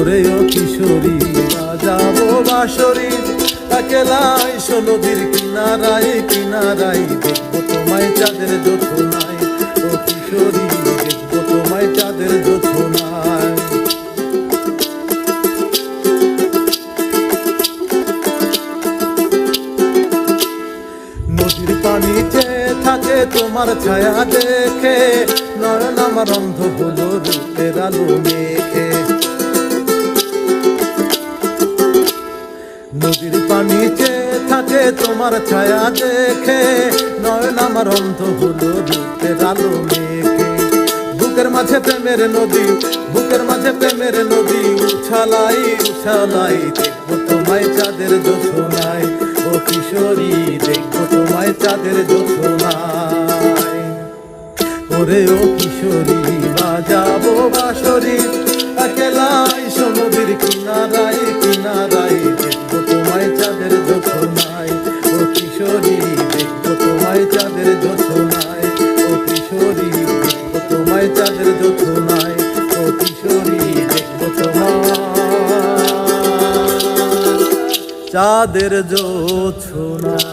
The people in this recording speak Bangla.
ওরে ও কিশোরী বাজাবো বাঁশরি। একেলাই নদীর কিনারায় কিনারায় দেখব তোমায় চাঁদের জোছনায়। ও কিশোরী দেখব তোমায় চাঁদের জোছনায়। নদীর পানিতে থাকে তোমার ছায়া দেখে নয়ন আমার অন্ধ হলো রূপের আলো মেখে। নদীর পানিতে থাকে তোমার ছায়া দেখে। নয়ন আমার অন্ধ হলো রূপের আলো মেখে। বুকের মাঝে প্রেমের নদী, বুকের মাঝে প্রেমের নদী। উছালাই উছালাই, দেখব তোমায় চাঁদের জোছনায় ও কিশোরী, দেখব তোমায় চাঁদের জোছনায় ওরে ও কিশোরী বাজাবো চাঁদের জোছনায় ও কিশোরী দেখব তোমায় চাঁদের জোছনায় ও কিশোরী দেখব তোমায় চাঁদের জোছনায়।